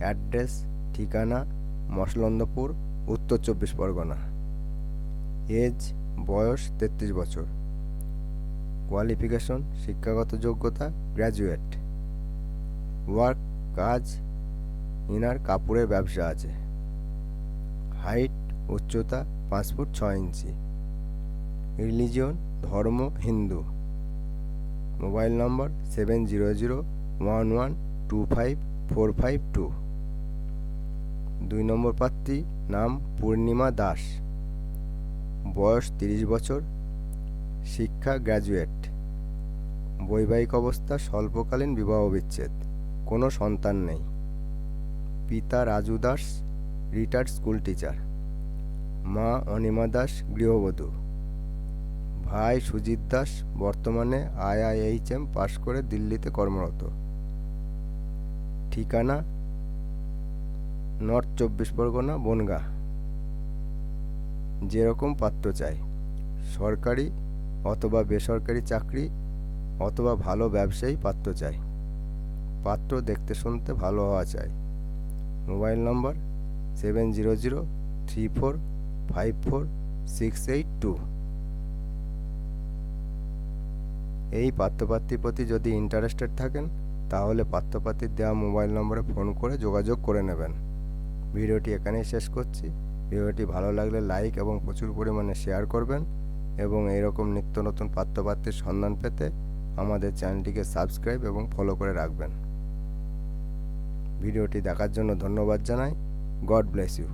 Address, ঠিকানা মশলন্দপুর উত্তর চব্বিশ পরগনা। এজ, বয়স, তেত্রিশ বছর। কোয়ালিফিকেশন, শিক্ষাগত যোগ্যতা, গ্র্যাজুয়েট। ওয়ার্ক, কাজ, ইনার কাপড়ের ব্যবসা আছে। হাইট, উচ্চতা, পাঁচ ফুট ছয় ইঞ্চি। রিলিজিয়ন, ধর্ম, Hindu. Mobile number seven zero zero one one two five four five two. দুই নম্বর প্রার্থী নাম পূর্ণিমা দাস। বয়স তিরিশ বছর। শিক্ষা গ্র্যাজুয়েট বৈবাহিক অবস্থা স্বল্পকালীন বিবাহ বিচ্ছেদ। কোনো সন্তান নেই। পিতা Raju Das retired school teacher মা অনিমা দাস, গৃহবধূ। ভাই সুজিত দাস, বর্তমানে আইআইএইচএম পাশ করে দিল্লিতে কর্মরত। ঠিকানা নর্থ চব্বিশ পরগনা, বনগাঁ। যেরকম পাত্র চাই। সরকারি অথবা বেসরকারি চাকরি অথবা ভালো ব্যবসায়ী পাত্র চাই। পাত্র দেখতে শুনতে ভালো হওয়া চাই। Mobile number seven zero zero three four five four six eight two. এই পাত্রপাত্রীর প্রতি যদি ইন্টারেস্টেড থাকেন, তাহলে পাত্রপাত্রীর দেওয়া মোবাইল নম্বরে ফোন করে যোগাযোগ করে নেবেন। ভিডিওটি এখানেই শেষ করছি। ভিডিওটি ভালো লাগলে লাইক এবং প্রচুর পরিমাণে শেয়ার করবেন এবং এইরকম নিত্য নতুন পাত্রপাত্রের সন্ধান পেতে আমাদের চ্যানেলটিকে সাবস্ক্রাইব এবং ফলো করে রাখবেন। ভিডিওটি দেখার জন্য ধন্যবাদ জানাই। God bless you.